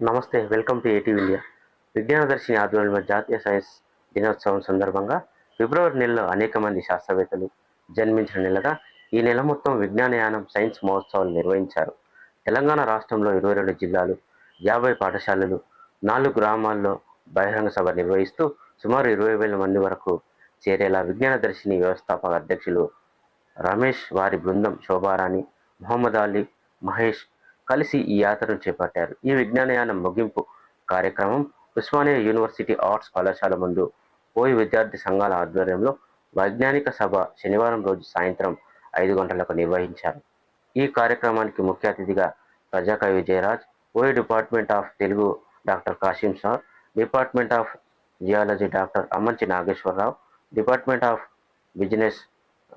నమస్తే welcome to ఏటీవ్ India Vignanadarshini ఆధ్వర్యంలో జాతీయ సైన్స్ దినోత్సవం సందర్భంగా ఫిబ్రవరి నెలలో అనేక మంది శాస్త్రవేత్తలు జన్మించిన నెలగా ఈ నెల మొత్తం విజ్ఞానయానం సైన్స్ మహోత్సవాలు నిర్వహించారు. తెలంగాణ రాష్ట్రంలో ఇరవై రెండు జిల్లాలు యాభై పాఠశాలలు నాలుగు గ్రామాల్లో బహిరంగ సభ నిర్వహిస్తూ సుమారు ఇరవై వేల మంది వరకు చేరేలా విజ్ఞానదర్శిని వ్యవస్థాపక అధ్యక్షులు రమేష్ వారి బృందం శోభారాణి మొహమ్మద్ అలీ మహేష్ కలిసి ఈ యాత్రను చేపట్టారు. ఈ విజ్ఞానయానం ముగింపు కార్యక్రమం ఉస్మానియా యూనివర్సిటీ ఆర్ట్స్ కళాశాల ముందు ఓయి విద్యార్థి సంఘాల ఆధ్వర్యంలో వైజ్ఞానిక సభ శనివారం రోజు సాయంత్రం ఐదు గంటలకు నిర్వహించారు. ఈ కార్యక్రమానికి ముఖ్య అతిథిగా ప్రజాకవి Vijayaraj OU department of Telugu doctor Kasim sir department of geology doctor Ammanchi Nageswararao department of business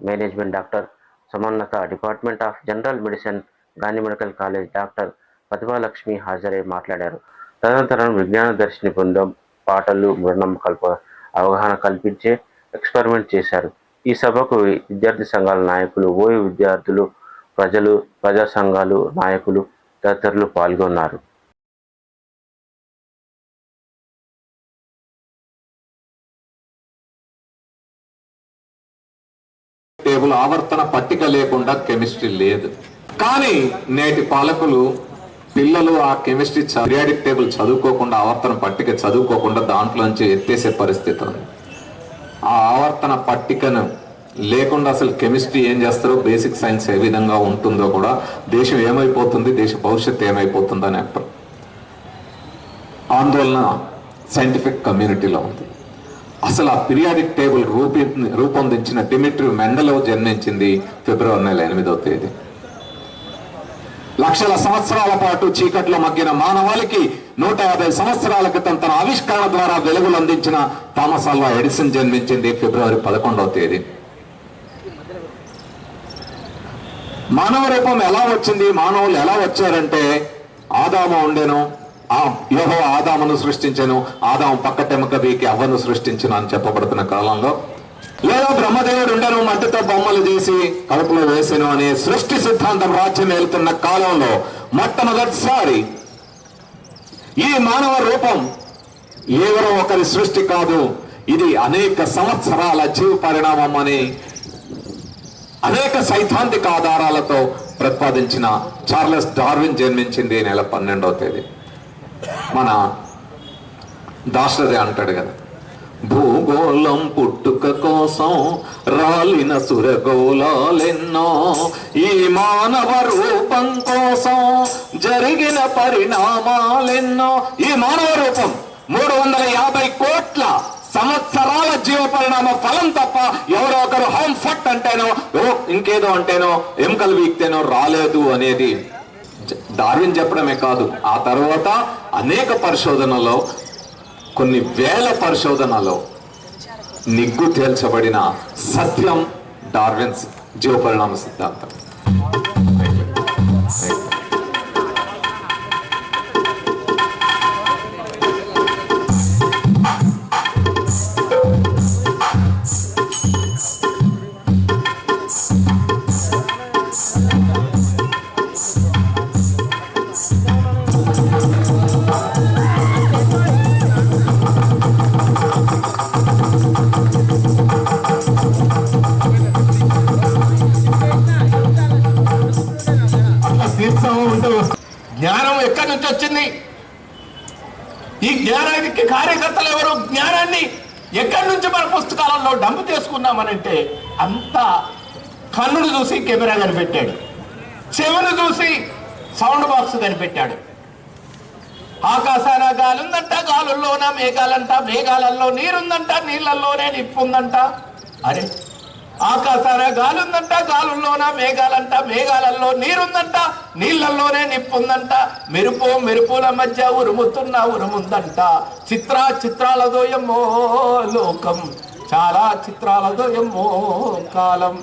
management doctor Samannata department of general medicine Gandhi medical college doctor Prathibhalakshmi హాజరై మాట్లాడారు. తదనంతరం విజ్ఞాన దర్శిని బృందం పాటలు మూఢనమ్మకాలప అవగాహన కల్పించే ఎక్స్పెరిమెంట్ చేశారు. ఈ సభకు విద్యార్థి సంఘాల నాయకులు ఓయూ విద్యార్థులు ప్రజలు ప్రజా సంఘాలు నాయకులు తదితరులు పాల్గొన్నారు. టేబుల్ ఆవర్తన పట్టిక లేకుండా కెమిస్ట్రీ లేదు. కానీ నేటి పాలకులు పిల్లలు ఆ కెమిస్ట్రీ పీరియాడిక్ టేబుల్ చదువుకోకుండా ఆవర్తన పట్టిక చదువుకోకుండా దాంట్లోంచి ఎత్తేసే పరిస్థితి ఉంది. ఆ ఆవర్తన పట్టికను లేకుండా అసలు కెమిస్ట్రీ ఏం చేస్తారో బేసిక్ సైన్స్ ఏ విధంగా ఉంటుందో కూడా దేశం ఏమైపోతుంది దేశ భవిష్యత్తు ఏమైపోతుంది అనే ఆందోళన సైంటిఫిక్ కమ్యూనిటీలో ఉంది. అసలు ఆ పీరియాడిక్ టేబుల్ రూపీ రూపొందించిన డిమిట్రీ మెండలో జన్మించింది ఫిబ్రవరి నెల ఎనిమిదవ తేదీ. లక్షల సంవత్సరాల పాటు చీకట్లో మగ్గిన మానవాళికి నూట యాభై సంవత్సరాల క్రితం తన ఆవిష్కరణ ద్వారా వెలుగులు అందించిన థామస్ అల్వా ఎడిసన్ జన్మించింది ఫిబ్రవరి పదకొండవ తేదీ. మానవ రూపం ఎలా వచ్చింది? మానవులు ఎలా వచ్చారంటే ఆదామ ఉండేను ఆ యోహో ఆదామును సృష్టించాను ఆదాము పక్కటెముక వీకి అవ్వను సృష్టించను అని చెప్పబడుతున్న కాలంలో లేదా బ్రహ్మదేవుడు ఉండను మట్టితో బొమ్మలు చేసి కడుపులో వేసాను అనే సృష్టి సిద్ధాంతం రాజ్యం వెళ్తున్న కాలంలో మొట్టమొదటిసారి ఈ మానవ రూపం ఎవరో ఒకరి సృష్టి కాదు. ఇది అనేక సంవత్సరాల జీవ పరిణామం అని అనేక సైద్ధాంతిక ఆధారాలతో ప్రతిపాదించిన చార్లెస్ డార్విన్ జన్మించింది నెల పన్నెండవ తేదీ. మన దాశరథి అంటాడు కదా. భూగోళం పుట్టుక కోసం రాలిన సురగోళాలెన్నో ఈ మానవ రూపం కోసం జరిగిన పరిణామాలెన్నో. ఈ మానవ రూపం మూడు వందల యాభై కోట్ల సంవత్సరాల జీవ పరిణామ ఫలం తప్ప ఎవరో ఒకరు హోమ్ ఫట్ అంటేనో ఓ ఇంకేదో అంటేనో ఎముకలు వీక్తేనో రాలేదు అనేది. డార్విన్ చెప్పడమే కాదు ఆ తర్వాత అనేక పరిశోధనలో కొన్ని వేల పరిశోధనలో నిగ్గు తేల్చబడిన సత్యం డార్విన్స్ జీవపరిణామ సిద్ధాంతం. ఎక్కడి నుంచి మన పుస్తకాలలో డంపు చేసుకున్నామనంటే అంత కన్నును చూసి కెమెరా కనిపెట్టాడు చెవును చూసి సౌండ్ బాక్స్ కనిపెట్టాడు ఆకాశాన గాలుందంట గాలుల్లోన మేఘాలంట మేఘాలలో నీరుందంట నీళ్ళల్లోనే నిప్పు ఉందంట అరే ఆకాశాన గాలుందంట గాలుల్లోన మేఘాలంట మేఘాలలో నీరుందంట నీళ్ళల్లోనే నిప్పుందంట. మెరుపు మెరుపుల మధ్య ఉరుముతున్న ఉరుముందంట. చిత్ర చిత్రాలతో ఎమ్మో లోకం చాలా చిత్రాలతో ఎమ్మో కాలం.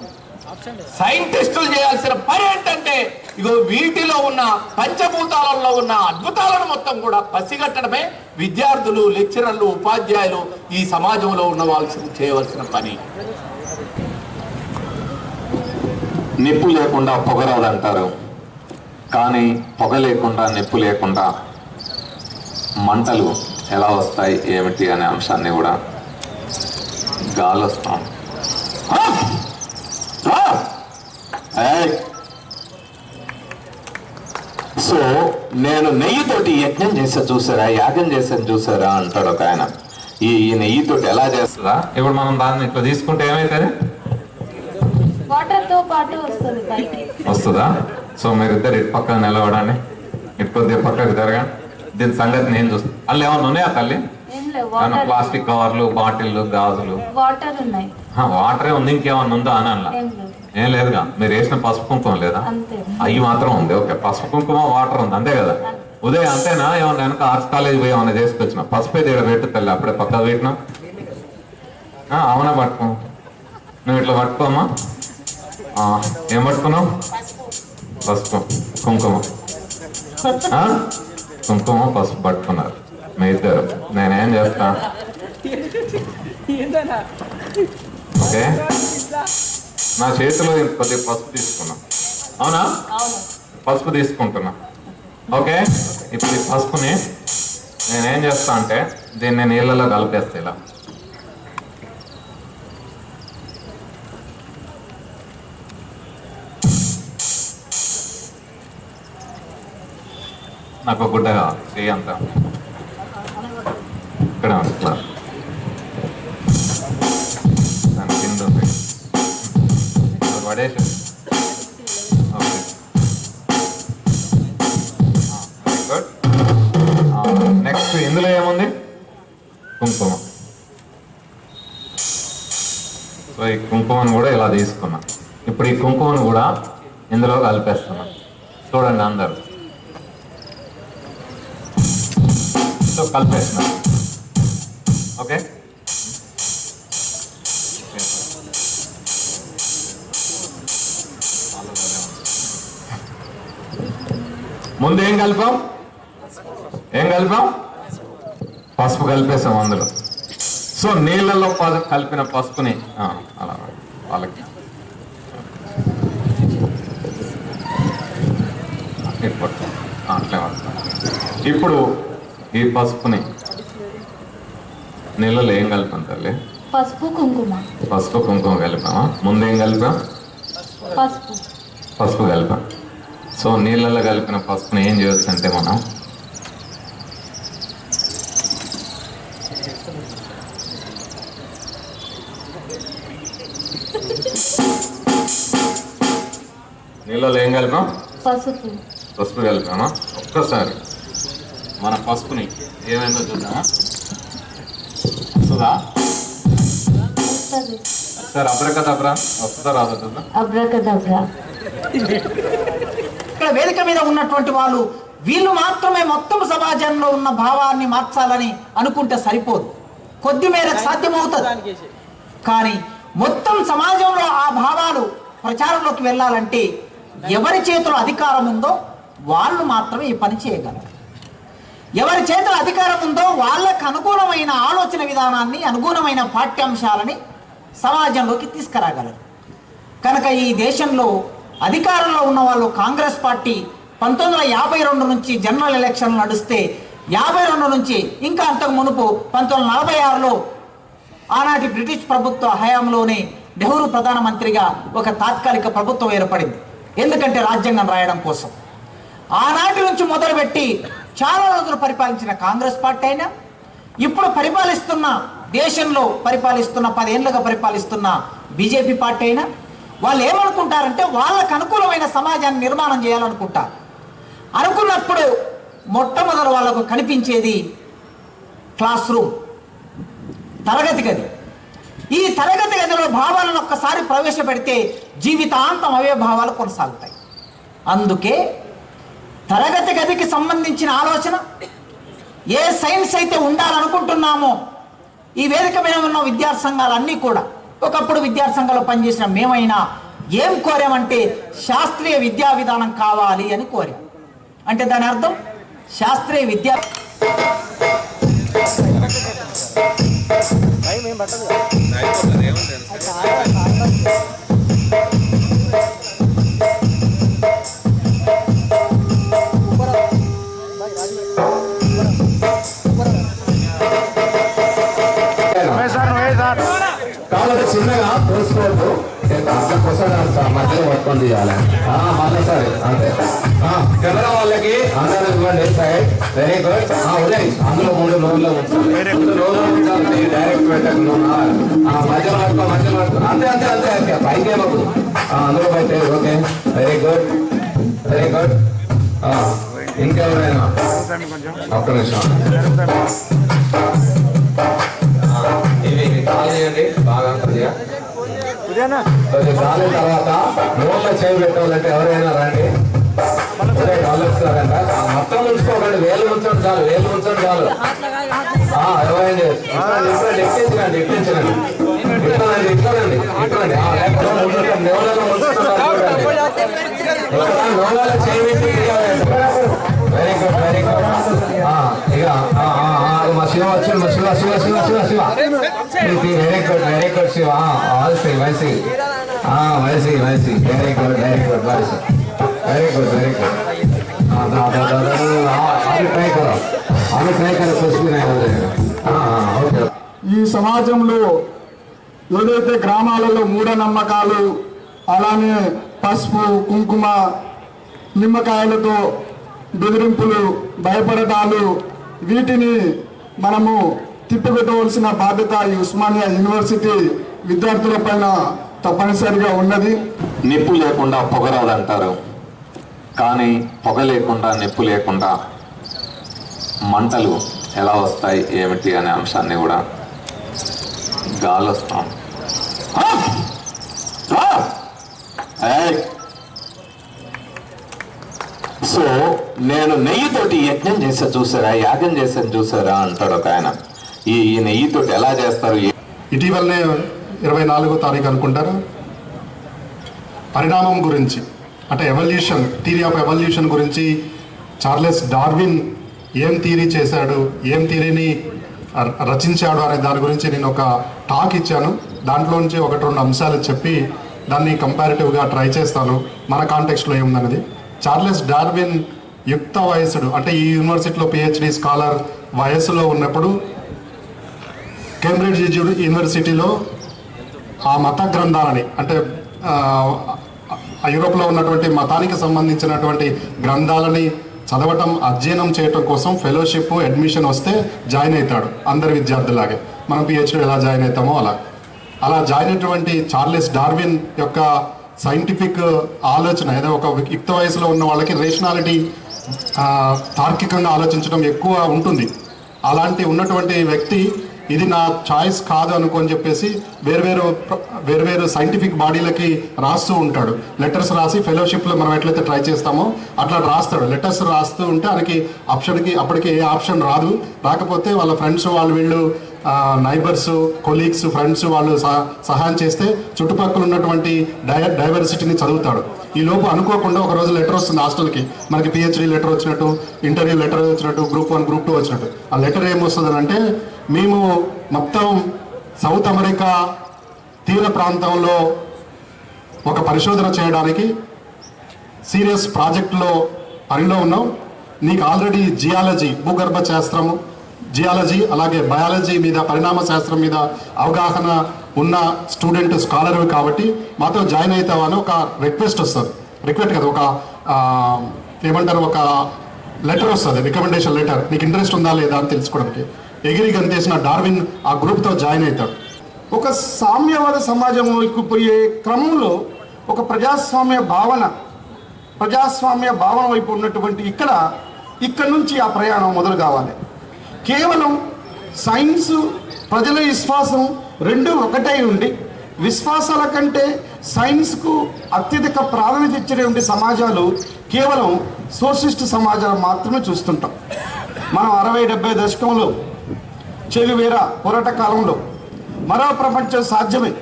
సైంటిస్టులు చేయాల్సిన పని ఏంటంటే ఇగో వీటిలో ఉన్న పంచభూతాలలో ఉన్న అద్భుతాలను మొత్తం కూడా పసిగట్టడమే విద్యార్థులు లెక్చరర్లు ఉపాధ్యాయులు ఈ సమాజంలో ఉన్న వాళ్ళు చేయవలసిన పని. నిప్పు లేకుండా పొగరాదంటారు. కానీ పొగ లేకుండా నిప్పు లేకుండా మంటలు ఎలా వస్తాయి ఏమిటి అనే అంశాన్ని కూడా గాలి వస్తాం సో నేను నెయ్యితోటి యజ్ఞం చేసా చూసారా యాగం చేశాను చూసారా అంటాడు ఒక ఆయన. ఈ నెయ్యితోటి ఎలా చేస్తుందా ఇప్పుడు మనం దాన్ని ఇట్లా తీసుకుంటే ఏమైతే వస్తుంది సో మీరిద్దరు ఇటు పక్కన నిలబడండి. ఇటు కొద్దిగా పక్కకు జరగండి దీని సంగతి నేను చూస్తాను అందులో ఏమన్నా ఉన్నాయా తల్లి? ప్లాస్టిక్ కవర్లు బాటిల్లు గాజులు? వాటర్ ఉన్నాయి. వాటరే ఉంది ఇంకేమన్నా ఉందా అని అలా ఏం లేదుగా. మీరు వేసిన పసుపు కుంకుమ లేదా? అవి మాత్రం ఉంది. ఓకే. పసుపు కుంకుమ వాటర్ ఉంది. అంతే కదా? ఉదయం అంతేనా? ఏమన్నా వెనక ఆర్ట్స్ కాలేజ్ పోయి ఏమన్నా చేసుకొచ్చిన? పసుపు అయితే ఇక్కడ పెట్టు తల్లి. అప్పుడే పక్క పెట్టినా. అవునా పట్టుకో. నువ్వు ఇట్లా పట్టుకోమ్మా. ఆ, ఏం పట్టుకున్నావు? పసుపు. కుంకుమ? కుంకుమ పసుపు పట్టుకున్నారు. మీ ఇద్దరు. నేనేం చేస్తా? ఓకే. నా చేతిలో ఇంత కొద్దిగా పసుపు తీసుకున్నా. అవునా? అవును. పసుపు తీసుకుంటున్నా. ఓకే. ఇప్పుడు ఈ పసుపుని నేనేం చేస్తా అంటే దీన్ని నీళ్ళలో కలిపేస్తా ఇలా. నాకు ఒక గుడ్డ చేయంత చెయ్యి ఇక్కడ దాని కింద పడేసి. ఓకే. గుడ్ నెక్స్ట్ ఇందులో ఏముంది? కుంకుమ. సో ఈ కుంకుమను కూడా ఇలా తీసుకున్నా. ఇప్పుడు ఈ కుంకుమను కూడా ఇందులో కలిపేస్తున్నా. చూడండి అందరు. కలిపేస్తాం. కలిపేస్తున్నా ఓకే? ముందు ఏం కలిపాం? ఏం కలిపాం? పసుపు కలిపేసాం అందులో. సో నీళ్ళలో కలిపిన పసుపుని అలా వాళ్ళకి. అట్లే ఇప్పుడు ఈ పసుపుని నీళ్ళలో ఏం కలిపాం తల్లి? పసుపు కుంకుమ. పసుపు కుంకుమ కలిపామా ముందు ఏం కలిపాం పసుపు. పసుపు కలిపాం సో నీళ్ళల్లో కలిపిన పసుపుని ఏం చేయొచ్చు అంటే మనం? నీళ్ళలో ఏం కలిపాం పసుపు. పసుపు కలిపామా ఒక్కసారి. మన పసుపుని ఏమైందో చూద్దామా? వస్తుందా? Sir abracadabra? వస్తుందా రాదా చూద్దాం? అబ్రకదబ్రా. ఇక్కడ వేదిక మీద ఉన్నటువంటి వాళ్ళు వీళ్ళు మాత్రమే మొత్తం సమాజంలో ఉన్న భావాన్ని మార్చాలని అనుకుంటే సరిపోదు. కొద్ది మేరకు సాధ్యమవుతుంది. కానీ మొత్తం సమాజంలో ఆ భావాలు ప్రచారంలోకి వెళ్ళాలంటే ఎవరి చేతిలో అధికారం ఉందో వాళ్ళు మాత్రమే ఈ పని చేయగలరు. ఎవరి చేతిలో అధికారం ఉందో వాళ్ళకు అనుగుణమైన ఆలోచన విధానాన్ని అనుగుణమైన పాఠ్యాంశాలని సమాజంలోకి తీసుకురాగలరు. కనుక ఈ దేశంలో అధికారంలో ఉన్న వాళ్ళు కాంగ్రెస్ పార్టీ పంతొమ్మిది వందల యాభై రెండు నుంచి జనరల్ ఎలక్షన్లు నడిస్తే యాభై రెండు నుంచి ఇంకా అంతకు మునుపు పంతొమ్మిది వందల నలభై ఆరులో ఆనాటి బ్రిటిష్ ప్రభుత్వ హయాంలోనే నెహ్రూ ప్రధానమంత్రిగా ఒక తాత్కాలిక ప్రభుత్వం ఏర్పడింది. ఎందుకంటే రాజ్యాంగం రాయడం కోసం. ఆనాటి నుంచి మొదలుపెట్టి చాలా రోజులు పరిపాలించిన కాంగ్రెస్ పార్టీ అయినా ఇప్పుడు పరిపాలిస్తున్న దేశంలో పరిపాలిస్తున్న పదేళ్ళుగా పరిపాలిస్తున్న బీజేపీ పార్టీ అయినా వాళ్ళు ఏమనుకుంటారంటే వాళ్ళకు అనుకూలమైన సమాజాన్ని నిర్మాణం చేయాలనుకుంటారు. అనుకున్నప్పుడు మొట్టమొదటి వాళ్ళకు కనిపించేది క్లాస్ రూమ్ తరగతి గది. ఈ తరగతి గదిలో భావాలను ఒక్కసారి ప్రవేశపెడితే జీవితాంతం అవే భావాలు కొనసాగుతాయి. అందుకే తరగతి గదికి సంబంధించిన ఆలోచన. ఏ సైన్స్ అయితే ఉండాలనుకుంటున్నామో ఈ వేదిక మీద ఉన్న విద్యార్థి సంఘాలన్నీ కూడా ఒకప్పుడు విద్యార్థి సంఘాలు పనిచేసిన మేమైనా ఏం కోరామంటే శాస్త్రీయ విద్యా విధానం కావాలి అని కోరాం. అంటే దాని అర్థం? శాస్త్రీయ విద్యా చేయండి. బాగా కొద్దిగా. కొద్దిగా కాలిన తర్వాత నోట్ల చేయి పెట్టాలంటే ఎవరైనా రండి. ఉదయ్ వస్తారంట మొత్తం ఉంచుకోకండి. వేలు ఉంచండి చాలు. వేలు ఉంచండి చాలు. ఆ, ఎక్కించండి ఎక్కించండి ఎక్కించకండి ఎక్కించకండి ఇట్లానండి ఇట్లానండి చూడండి. చేయి పెట్టి వెరీ గుడ్ వెరీ గుడ్ మా శివ శివ శివ శివ వైసి వైసి గుడ్ వెరీ గుడ్ ఈ సమాజంలో ఏదైతే గ్రామాలలో మూఢనమ్మకాలు అలానే పసుపు కుంకుమ నిమ్మకాయలతో బెదిరింపులు భయపడటాలు వీటిని మనము తిప్పికొట్టవలసిన బాధ్యత ఈ ఉస్మానియా యూనివర్సిటీ విద్యార్థుల పైన తప్పనిసరిగా ఉన్నది. నిప్పు లేకుండా పొగరాదంటారు. కానీ పొగ లేకుండా నిప్పు లేకుండా మంటలు ఎలా వస్తాయి ఏమిటి అనే అంశాన్ని కూడా గాలి వస్తాం సో నేను నెయ్యితోటి యజ్ఞం చేసా చూసారా యాగం చేశాను చూసారా అంటాడు ఒక ఆయన. ఈ ఈ నెయ్యితోటి ఎలా చేస్తారు? ఇటీవలనే ఇరవై నాలుగో తారీఖు అనుకుంటారు? పరిణామం గురించి అంటే ఎవల్యూషన్ థీరీ ఆఫ్ ఎవల్యూషన్ గురించి చార్లెస్ డార్విన్ ఏం థీరీ చేశాడు ఏం థీరీని రచించాడు అనే దాని గురించి నేను ఒక టాక్ ఇచ్చాను. దాంట్లోంచి ఒకటి రెండు అంశాలు చెప్పి దాన్ని కంపారిటివ్గా ట్రై చేస్తాను. మన కాంటెక్స్లో ఏముందన్నది? చార్లెస్ డార్విన్ యుక్త వయసుడు అంటే ఈ యూనివర్సిటీలో పిహెచ్డి స్కాలర్ వయస్సులో ఉన్నప్పుడు కేంబ్రిడ్జ్ యూనివర్సిటీలో ఆ మత గ్రంథాలని అంటే యూరోప్లో ఉన్నటువంటి మతానికి సంబంధించినటువంటి గ్రంథాలని చదవటం అధ్యయనం చేయటం కోసం ఫెలోషిప్ అడ్మిషన్ వస్తే జాయిన్ అవుతాడు అందరి విద్యార్థులాగే మనం పిహెచ్డి ఎలా జాయిన్ అవుతామో అలా. అలా జాయిన్ అయినటువంటి చార్లెస్ డార్విన్ యొక్క సైంటిఫిక్ uh, ఆలోచన ఏదో ఒక యుక్త వయసులో ఉన్న వాళ్ళకి రేషనాలిటీ uh, తార్కికంగా ఆలోచించడం ఎక్కువ ఉంటుంది. అలాంటి ఉన్నటువంటి వ్యక్తి ఇది నా చాయిస్ కాదు అనుకోని చెప్పేసి వేర్వేరు ప్ర- వేర్వేరు సైంటిఫిక్ బాడీలకి రాస్తూ ఉంటాడు. లెటర్స్ రాసి ఫెలోషిప్లో మనం ఎట్లయితే ట్రై చేస్తామో అట్లా రాస్తాడు. లెటర్స్ రాస్తూ ఉంటే ఆయనకి ఆప్షన్కి అప్పటికి ఏ ఆప్షన్ రాదు. రాకపోతే వాళ్ళ ఫ్రెండ్స్ వాళ్ళు వీళ్ళు నైబర్స్ కొలీగ్స్ ఫ్రెండ్స్ వాళ్ళు సహ- సహాయం చేస్తే చుట్టుపక్కల ఉన్నటువంటి డై డైవర్సిటీని చదువుతాడు. ఈ లోపు అనుకోకుండా ఒక రోజు లెటర్ వస్తుంది హాస్టల్కి. మనకి పిహెచ్డి లెటర్ వచ్చినట్టు ఇంటర్వ్యూ లెటర్ వచ్చినట్టు గ్రూప్ వన్ గ్రూప్ టూ వచ్చినట్టు. ఆ లెటర్ ఏమొస్తుంది అంటే మేము మొత్తం సౌత్ అమెరికా తీర ప్రాంతంలో ఒక పరిశోధన చేయడానికి సీరియస్ ప్రాజెక్టులో పనిలో ఉన్నాం. నీకు ఆల్రెడీ జియాలజీ భూగర్భ శాస్త్రము జియాలజీ అలాగే బయాలజీ మీద పరిణామ శాస్త్రం మీద అవగాహన ఉన్న స్టూడెంట్ స్కాలర్ కాబట్టి మాతో జాయిన్ అవుతావని ఒక రిక్వెస్ట్ వస్తుంది. రిక్వెస్ట్ కదా ఒక ఏమంటారు ఒక లెటర్ వస్తుంది రికమెండేషన్ లెటర్ నీకు ఇంట్రెస్ట్ ఉందా లేదా అని తెలుసుకోవడానికి. ఎగిరి గంతేసిన డార్విన్ ఆ గ్రూప్తో జాయిన్ అవుతాడు. ఒక సామ్యవాద సమాజంలోకి పోయే క్రమంలో ఒక ప్రజాస్వామ్య భావన ప్రజాస్వామ్య భావన వైపు ఉన్నటువంటి ఇక్కడ ఇక్కడ నుంచి ఆ ప్రయాణం మొదలు కావాలి. కేవలం సైన్స్ ప్రజల విశ్వాసం రెండు ఒకటై ఉండి విశ్వాసాల కంటే సైన్స్కు అత్యధిక ప్రాధాన్యత ఇచ్చినటువంటి సమాజాలు కేవలం సోషలిస్ట్ సమాజాలు మాత్రమే చూస్తుంటాం. మనం అరవై డెబ్బై దశకంలో చెవివేర పోరాట కాలంలో మరో ప్రపంచం సాధ్యమే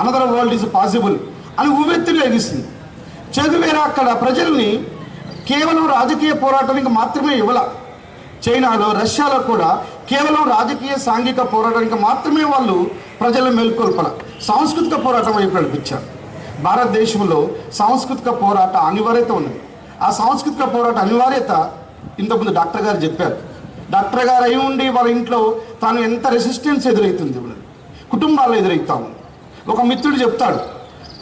అనదర్ వరల్డ్ ఈజ్ పాసిబుల్ అని ఉవ్వెత్తులు ఎగిస్తుంది చెగువేర అక్కడ ప్రజల్ని కేవలం రాజకీయ పోరాటానికి మాత్రమే ఇవ్వాల. చైనాలో రష్యాలో కూడా కేవలం రాజకీయ సాంఘిక పోరాటానికి మాత్రమే వాళ్ళు ప్రజలు మేల్కొల్పల సాంస్కృతిక పోరాటం వైపు నడిపించారు. భారతదేశంలో సాంస్కృతిక పోరాట అనివార్యత ఉన్నది. ఆ సాంస్కృతిక పోరాట అనివార్యత ఇంతకుముందు డాక్టర్ గారు చెప్పారు. డాక్టర్ గారు అయి ఉండి వాళ్ళ ఇంట్లో తాను ఎంత రెసిస్టెన్స్ ఎదురవుతుంది కుటుంబాల్లో ఎదురవుతా ఒక మిత్రుడు చెప్తాడు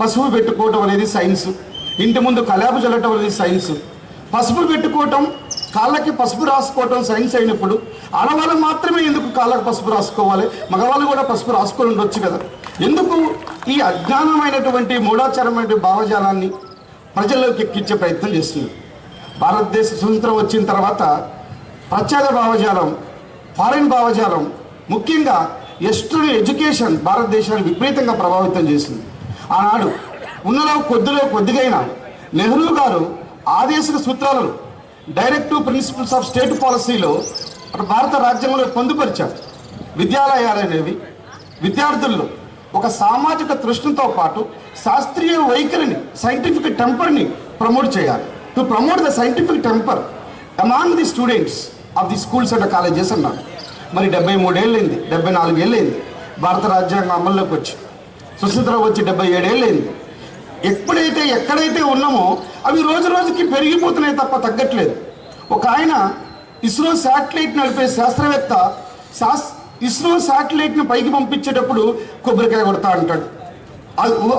పసుపు పెట్టుకోవటం అనేది సైన్స్. ఇంటి ముందు కలాపు చల్లటం అనేది సైన్స్. పసుపు పెట్టుకోవటం కాళ్ళకి పసుపు రాసుకోవటం సైన్స్ అయినప్పుడు ఆడవాళ్ళు మాత్రమే ఎందుకు కాళ్ళకి పసుపు రాసుకోవాలి? మగవాళ్ళు కూడా పసుపు రాసుకొని ఉండొచ్చు కదా. ఎందుకు ఈ అజ్ఞానమైనటువంటి మూఢాచారమైన భావజాలాన్ని ప్రజల్లోకి ఎక్కించే ప్రయత్నం చేస్తుంది. భారతదేశ స్వతంత్రం వచ్చిన తర్వాత ప్రత్యేక భావజాలం ఫారిన్ భావజాలం ముఖ్యంగా ఎస్టర్న్ ఎడ్యుకేషన్ భారతదేశాన్ని విపరీతంగా ప్రభావితం చేసింది. ఆనాడు ఉన్నలో కొద్దిలో కొద్దిగైనా నెహ్రూ గారు ఆదేశిక సూత్రాలను డైరెక్టివ్ ప్రిన్సిపల్స్ ఆఫ్ స్టేట్ పాలసీలో భారత రాజ్యాంగంలో పొందుపరిచారు. విద్యాలయాలు అనేవి విద్యార్థుల్లో ఒక సామాజిక తృష్ణతో పాటు శాస్త్రీయ వైఖరిని సైంటిఫిక్ టెంపర్ని ప్రమోట్ చేయాలి. To promote the scientific temper among the students of the schools and colleges అన్నారు. మరి డెబ్బై మూడేళ్ళైంది డెబ్బై నాలుగేళ్ళైంది భారత రాజ్యాంగం అమల్లోకి వచ్చి సుస్థిరం వచ్చి డెబ్బై ఏడేళ్ళైంది ఎప్పుడైతే ఎక్కడైతే ఉన్నామో అవి రోజు రోజుకి పెరిగిపోతున్నాయి తప్ప తగ్గట్లేదు. ఒక ఆయన ఇస్రో శాటిలైట్ నడిపే శాస్త్రవేత్త శాస్ ఇస్రో శాటిలైట్ని పైకి పంపించేటప్పుడు కొబ్బరికాయ కొడతా అంటాడు.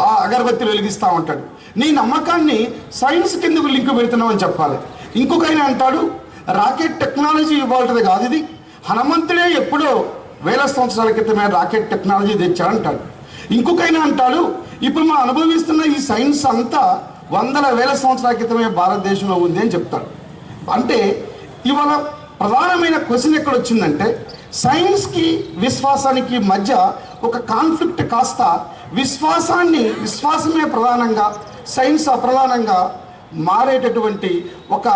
ఆ అగరబత్తి వెలిగిస్తూ ఉంటాడు. నీ నమ్మకాన్ని సైన్స్ కిందకు లింక్ పెడుతున్నావు అని చెప్పాలి. ఇంకొక ఆయన అంటాడు రాకెట్ టెక్నాలజీ ఇవ్వాల్సింది కాదు ఇది. హనుమంతుడే ఎప్పుడో వేల సంవత్సరాల క్రితమే రాకెట్ టెక్నాలజీ తెచ్చాడంటాడు. ఇంకొకైనా అంటాడు ఇప్పుడు మనం అనుభవిస్తున్న ఈ సైన్స్ అంతా వందల వేల సంవత్సరాల క్రితమే భారతదేశంలో ఉంది అని చెప్తాడు అంటే ఇవాళ ప్రధానమైన క్వశ్చన్ ఎక్కడ వచ్చిందంటే సైన్స్కి విశ్వాసానికి మధ్య ఒక కాన్ఫ్లిక్ట్ కాస్త విశ్వాసాన్ని విశ్వాసమే ప్రధానంగా సైన్స్ అప్రధానంగా మారేటటువంటి ఒక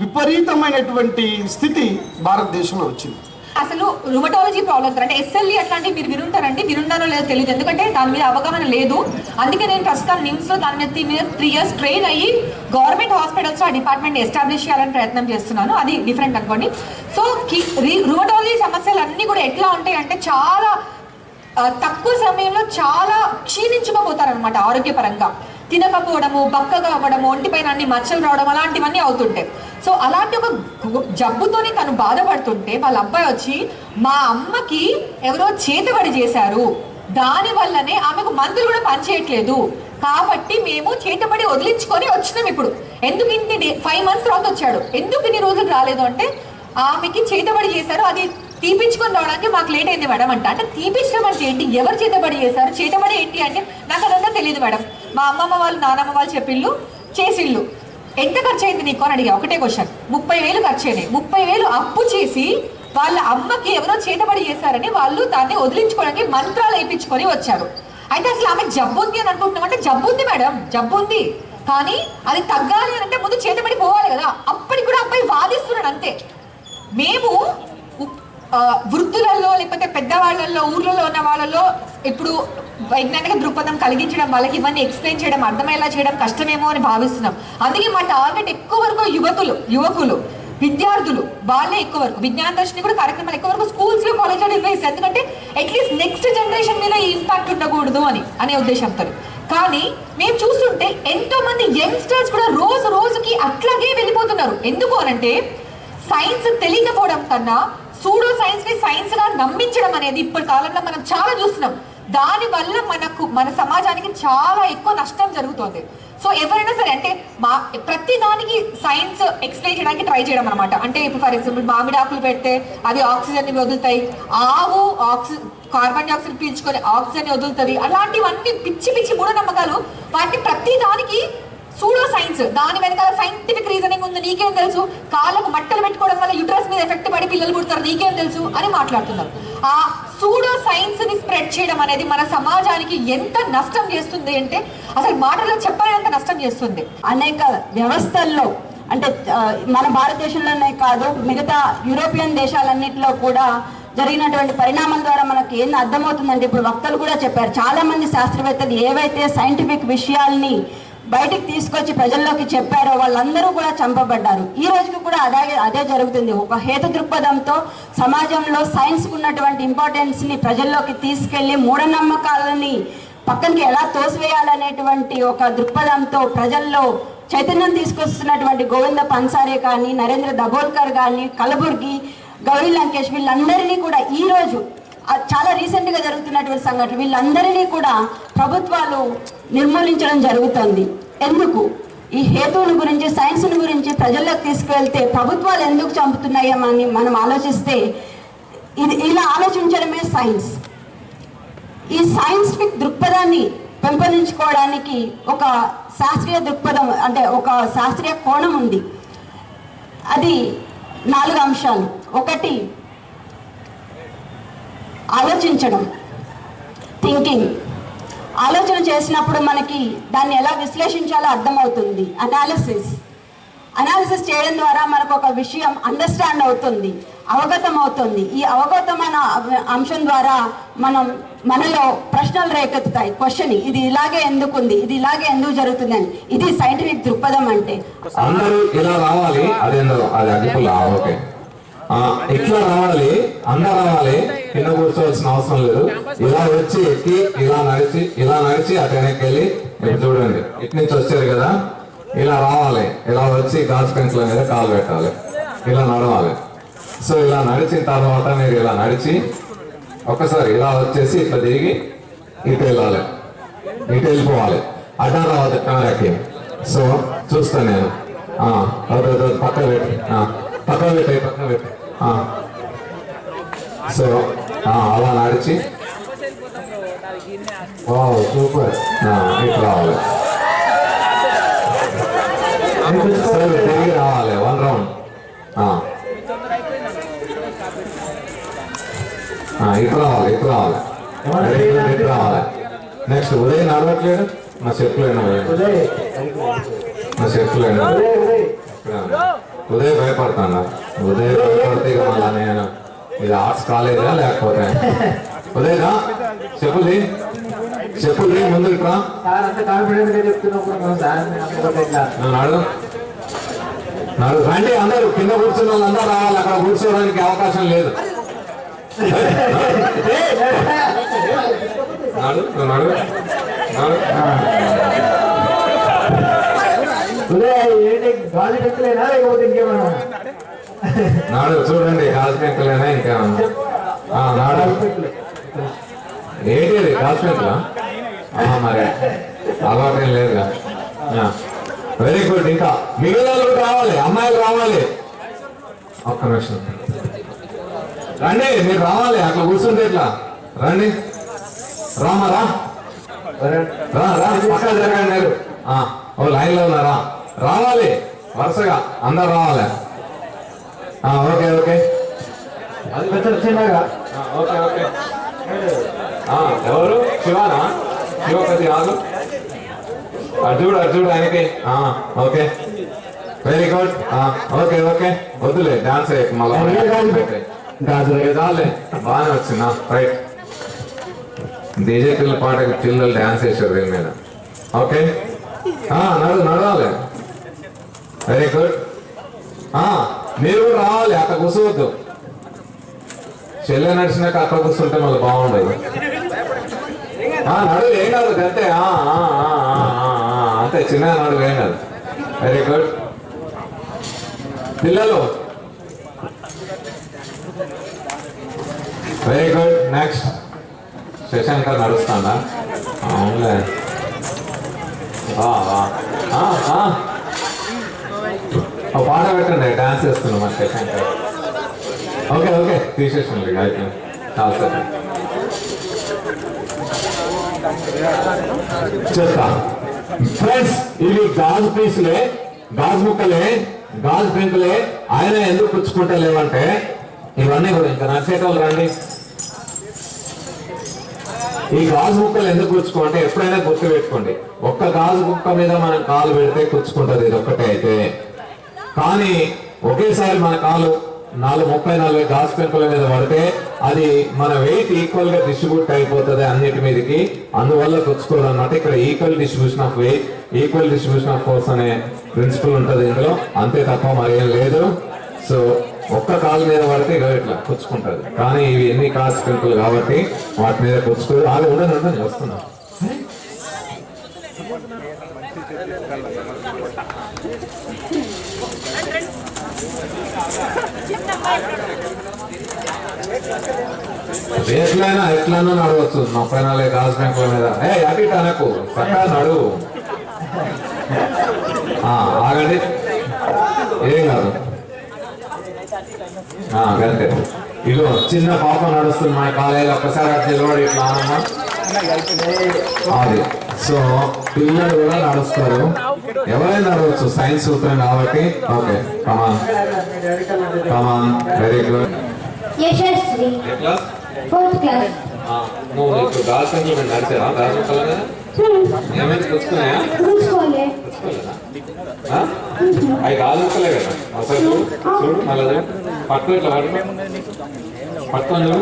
విపరీతమైనటువంటి స్థితి భారతదేశంలో వచ్చింది. అసలు రుమటాలజీ ప్రాబ్లమ్స్ అంటే ఎస్ఎల్ఈ అట్లాంటివి మీరు వినుంటారండి. వినుంటారో లేదో తెలియదు ఎందుకంటే దాని మీద అవగాహన లేదు. అందుకే నేను ప్రస్తుతం నిమ్స్లో దాని మీద త్రీ మీద త్రీ ఇయర్స్ ట్రైన్ అయ్యి గవర్నమెంట్ హాస్పిటల్స్ ఆ డిపార్ట్మెంట్ ఎస్టాబ్లిష్ చేయాలని ప్రయత్నం చేస్తున్నాను. అది డిఫరెంట్ అనుకోండి. సో రుమటాలజీ సమస్యలు అన్నీ కూడా ఎట్లా ఉంటాయి అంటే చాలా తక్కువ సమయంలో చాలా క్షీణించుకోపోతారనమాట ఆరోగ్యపరంగా. తినకపోవడము బక్కగా అవ్వడము ఒంటిపైన అన్ని మచ్చలు రావడం అలాంటివన్నీ అవుతుంటాయి. సో అలాంటి ఒక జబ్బుతోనే జబ్బుతోని తను బాధపడుతుంటే వాళ్ళ అబ్బాయి వచ్చి మా అమ్మకి ఎవరో చేతబడి చేశారు. దాని వల్లనే ఆమెకు మందులు కూడా పనిచేయట్లేదు. కాబట్టి మేము చేతబడి వదిలించుకొని వచ్చినాం ఇప్పుడు. ఎందుకు ఇన్ని ఫైవ్ మంత్స్ తర్వాత వచ్చాడు. ఎందుకు ఇన్ని రోజులు రాలేదు అంటే ఆమెకి చేతబడి చేశారు. అది తీపించుకొని రావడానికి మాకు లేట్ అయింది మేడం అంట. అంటే తీపించడం అంటే ఏంటి? ఎవరు చేతబడి చేశారు? చేతబడి ఏంటి అంటే నాకు అదంతా తెలియదు మేడం. మా అమ్మమ్మ వాళ్ళు నానమ్మ వాళ్ళు చెప్పిళ్ళు చేసిళ్ళు. ఎంత ఖర్చు అయింది నీకు అని అడిగా. ఒకటే క్వశ్చన్ ముప్పై వేలు ఖర్చు అయినాయి ముప్పై వేలు అప్పు చేసి వాళ్ళ అమ్మకి ఎవరో చేతబడి చేశారని వాళ్ళు దాన్ని వదిలించుకోవడానికి మంత్రాలు వేయించుకొని వచ్చారు. అయితే అసలు ఆమె జబ్బు ఉంది అని అనుకుంటున్నాం అంటే జబ్బు ఉంది మేడం. జబ్బు ఉంది కానీ అది తగ్గాలి అని అంటే ముందు చేతబడి పోవాలి కదా. అప్పటికి కూడా అబ్బాయి వాదిస్తున్నాడు అంతే. మేము వృద్ధులలో లేకపోతే పెద్దవాళ్ళల్లో ఊర్లలో ఉన్న వాళ్ళలో ఇప్పుడు వైజ్ఞానిక దృక్పథం కలిగించడం వాళ్ళకి ఇవన్నీ ఎక్స్ప్లెయిన్ చేయడం అర్థమయ్యేలా చేయడం కష్టమేమో అని భావిస్తున్నాం. అందుకే మా టార్గెట్ ఎక్కువ వరకు యువతులు యువకులు విద్యార్థులు వాళ్ళే ఎక్కువ వరకు. విజ్ఞాన దర్శిని కూడా కార్యక్రమాలు ఎక్కువ వరకు స్కూల్స్లో కాలేజ్లో నిర్వహిస్తారు ఎందుకంటే అట్లీస్ట్ నెక్స్ట్ జనరేషన్ మీద ఈ ఇంపాక్ట్ ఉండకూడదు అని అనే ఉద్దేశంతో. కానీ మేము చూస్తుంటే ఎంతో మంది యంగ్స్టర్స్ కూడా రోజు రోజుకి అట్లాగే వెళ్ళిపోతున్నారు. ఎందుకు అనంటే సైన్స్ తెలియకపోవడం కన్నా సూడో సైన్స్ని సైన్స్గా నమ్మించడం అనేది ఇప్పటి కాలంలో మనం చాలా చూస్తున్నాం. దానివల్ల మనకు మన సమాజానికి చాలా ఎక్కువ నష్టం జరుగుతోంది. సో ఎవరైనా సరే అంటే మా ప్రతి దానికి సైన్స్ ఎక్స్ప్లెయిన్ చేయడానికి ట్రై చేయడం అనమాట అంటే ఇప్పుడు ఫర్ ఎగ్జాంపుల్ మామిడి ఆకులు పెడితే అది ఆక్సిజన్ వదులుతాయి. ఆవు ఆక్సి కార్బన్ డైఆక్సైడ్ పీల్చుకొని ఆక్సిజన్ వదులుతుంది. అలాంటివన్నీ పిచ్చి పిచ్చి మూఢనమ్మకాలు. వాటిని ప్రతి దానికి సూడో సైన్స్ దాని వెనకాల సైంటిఫిక్ రీజనింగ్ ఉంది నీకేం తెలుసు? కాళ్ళకు మట్టలు పెట్టుకోవడం వల్ల యూట్రస్ మీద ఎఫెక్ట్ పడి పిల్లలు పుడతారు నీకేం తెలుసు? అని మాట్లాడుతున్నారు. ఆ సూడో సైన్స్ని స్ప్రెడ్ చేయడం అనేది మన సమాజానికి ఎంత నష్టం చేస్తుంది అంటే అసలు మాటల్లో చెప్పలేనంత నష్టం చేస్తుంది? అనేక వ్యవస్థల్లో అంటే మన భారతదేశంలోనే కాదు మిగతా యూరోపియన్ దేశాలన్నింటిలో కూడా జరిగినటువంటి పరిణామం ద్వారా మనకి ఏం అర్థమవుతుందంటే ఇప్పుడు వక్తలు కూడా చెప్పారు చాలా మంది శాస్త్రవేత్తలు ఏవైతే సైంటిఫిక్ విషయాల్ని బయటికి తీసుకొచ్చి ప్రజల్లోకి చెప్పారో వాళ్ళందరూ కూడా చంపబడ్డారు. ఈ రోజుకి కూడా అదే అదే జరుగుతుంది. ఒక హేతు దృక్పథంతో సమాజంలో సైన్స్కు ఉన్నటువంటి ఇంపార్టెన్స్ని ప్రజల్లోకి తీసుకెళ్ళి మూఢనమ్మకాలని పక్కనకి ఎలా తోసివేయాలనేటువంటి ఒక దృక్పథంతో ప్రజల్లో చైతన్యం తీసుకొస్తున్నటువంటి గోవింద పన్సారే కానీ నరేంద్ర దబోల్కర్ కానీ కలబుర్గి గౌరీ లంకేష్ వీళ్ళందరినీ కూడా ఈ రోజు చాలా రీసెంట్గా జరుగుతున్నటువంటి సంఘటన వీళ్ళందరినీ కూడా ప్రభుత్వాలు నిర్మూలించడం జరుగుతుంది. ఎందుకు? ఈ హేతువుల గురించి సైన్స్ గురించి ప్రజల్లోకి తీసుకువెళ్తే ప్రభుత్వాలు ఎందుకు చంపుతున్నాయని మనం ఆలోచిస్తే ఇది ఇలా ఆలోచించడమే సైన్స్ ఈ సైన్స్ఫిక్ దృక్పథాన్ని పెంపొందించుకోవడానికి ఒక శాస్త్రీయ దృక్పథం అంటే ఒక శాస్త్రీయ కోణం ఉంది. అది నాలుగు అంశాలు. ఒకటి ఆలోచించడం థింకింగ్ ఆలోచన చేసినప్పుడు మనకి దాన్ని ఎలా విశ్లేషించాలో అర్థమవుతుంది. అనాలిసిస్ అనాలిసిస్ చేయడం ద్వారా మనకు ఒక విషయం అండర్స్టాండ్ అవుతుంది అవగతం అవుతుంది. ఈ అవగతమైన అవ- అంశం ద్వారా మనం మనలో ప్రశ్నలు రేకెత్తుతాయి. క్వశ్చన్ ఇది ఇలాగే ఎందుకుంది ఇది ఇలాగే ఎందుకు జరుగుతుంది అని ఇది సైంటిఫిక్ దృక్పథం అంటే. అందరూ ఇలా రావాలి అదే అది ఓకే. ఇట్లా రావాలి? అందరూ రావాలి. కింద కూర్చోవలసిన అవసరం లేదు. ఇలా వచ్చి ఎక్కి ఇలా నడిచి ఇలా నడిచి అటు వెనక్కి వెళ్ళి ఇప్పుడు చూడండి ఇటు నుంచి వచ్చారు కదా? ఇలా రావాలి. ఇలా వచ్చి గాజు పెంకుల మీద కాలు పెట్టాలి. ఇలా నడవాలి. సో ఇలా నడిచిన తర్వాత మీరు ఇలా నడిచి ఒక్కసారి ఇలా వచ్చేసి ఇట్లా తిరిగి ఇటు వెళ్ళాలి. ఇటు వెళ్ళిపోవాలి. అడ్డం రావాలి కెమెరాకి సో చూస్తాను నేను. పక్క పెట్టి పక్క పెట్టి పక్క పెట్టి. ఆ. సో ఆ, అలా నడిచి ఓ సూపర్ ఆ, ఇటు రావాలి సరే తిరిగి రావాలి వన్ రౌండ్ ఆ. ఆ, ఇటు రావాలి ఇటు రావాలి Very good, ఇటు రావాలి నెక్స్ట్ ఉదయం నడవట్లేడు నా చెప్పులు నా చెప్పులు ఉదయం భయపడతాను? ఉదయం భయపడితే ఇక మళ్ళా నేను ఇది ఆర్ట్స్ కాలేజా లేకపోతే? ఉదయరా. చెప్పులు తీ, ముందుకు రా. నడు. నడు రండి అందరూ. కింద కూర్చున్న వాళ్ళందరూ రావాలి. అక్కడ కూర్చోవడానికి అవకాశం లేదు. నడు నువ్వు నడు. నడు నాడు చూడండి గాజు పెంకులేనా ఇంకా? నాడు. ఏంటి అది గాజు పెంకులా మరి. అలవాటేం లేదుగా. వెరీ గుడ్ ఇంకా మిగిలిన వాళ్ళు రావాలి అమ్మాయిలు రావాలి. ఒక్క నిమిషం. రండి మీరు రావాలి అట్లా కూర్చుంటే ఇట్లా రండి. రామారా రా. రా పక్కన జరగండి మీరు. ఓ లైన్లో ఉన్నారా? రావాలి. వరుసగా అందరు రావాలి. Okay okay. అది చిన్నగా. Okay okay. ఎవరు? శివానా? శివపతి కాదు అర్జుడు అర్జుడు ఆయనకి. Okay. Very good okay okay. వద్దులే డాన్స్ మళ్ళీ బాగానే వచ్చిందా? రైట్ డీజే పిల్లల పాటకి పిల్లలు డాన్స్ చేశారు దీని మీద. ఓకే నడు నడవాలి. వెరీ గుడ్ ఆ, మీరు కూడా రావాలి అక్కడ కూర్చోవద్దు. చెల్లె నడిచినాక అక్కడ కూర్చుంటే మళ్ళీ బాగుండదు. ఆ, ఏం కాదు అంతే ఆ, అంతే చిన్న నడువు ఏం కాదు. వెరీ గుడ్ పిల్లలు. వెరీ గుడ్ నెక్స్ట్ సెషన్ గారు నడుస్తాడా అవునులే. పాట పెట్టండి డాన్స్ చేస్తున్నాం అంటే ఓకే ఓకే తీసేసండి అయిపోయింది చాలా సరే చెప్తా ఫ్రెండ్స్ ఇవి గాజు పీసులే గాజు ముక్కలే గాజు పెంకులే. ఆయన ఎందుకు పుచ్చుకుంటా లేవంటే ఇవన్నీ కూడా ఇంకా నచ్చేటోళ్ళు రండి. ఈ గాజు ముక్కలు ఎందుకు గుచ్చుకుంటే ఎప్పుడైనా గుర్తు పెట్టుకోండి. ఒక్క గాజు ముక్క మీద మనం కాలు పెడితే పుచ్చుకుంటుంది ఇది ఒక్కటే అయితే. కానీ ఒకేసారి మన కాలు నాలుగు ముప్పై నలభై గాజు పెంపుల మీద పడితే అది మన వెయిట్ ఈక్వల్గా డిస్ట్రిబ్యూట్ అయిపోతుంది అన్నిటి మీదకి. అందువల్ల గుచ్చుకోదు ఇక్కడ equal distribution of weight equal distribution of force అనే ప్రిన్సిపల్ ఉంటుంది ఇందులో. అంతే తప్ప మరేం లేదు. సో ఒక్క కాలు మీద పడితే ఇక ఇట్లా పుచ్చుకుంటది కానీ ఇవి ఎన్ని కాల్స్ పెంపులు కాబట్టి వాటి మీద పుచ్చుకోదు అది ఉండని ఉండని వస్తున్నా. ఎట్లయినా ఎట్లయినా నడవచ్చు. ముప్పై నాలుగు గాజు బ్యాంకుల మీద. ఏ అటు అనకు. చక్కగా నడువు ఆ, ఆగండి. ఏం కాదు. అంతే ఇదిగో చిన్న పాప నడుస్తుంది మా కాలేజీలో. ఒక్కసారి అటు నిలబడి ఇట్లా అనమ్మా అది. సో పిల్లలు కూడా నడుస్తారు. ఎవరైనా నడవచ్చు సైన్స్ సూత్రం కాబట్టి. Okay come on come on very good Yashasvi. Fourth class నువ్వు ఇప్పుడు గాలి సంఖ్యలు మేము నడిచావా గాలి సంఖ్యలు కదా ఏమైనా పుచ్చుకున్నాయా చూసుకోలే పుచ్చుకోలేదా? ఆ? అవి గాలి సంఖ్యలే కదా? అసలు చూడు చూడు మళ్ళీ చూడు. పట్టు ఇట్లా పట్టు. పట్టుకొని చూడు.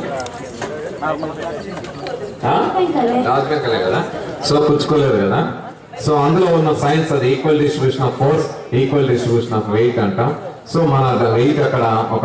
ఆ? గాజు పెంకలే కదా? సో పుచ్చుకోలేదు కదా? సో అందులో ఉన్న సైన్స్ అది equal distribution of force equal distribution of weight అంటాం. సో మన వెయిట్ అక్కడ ఒక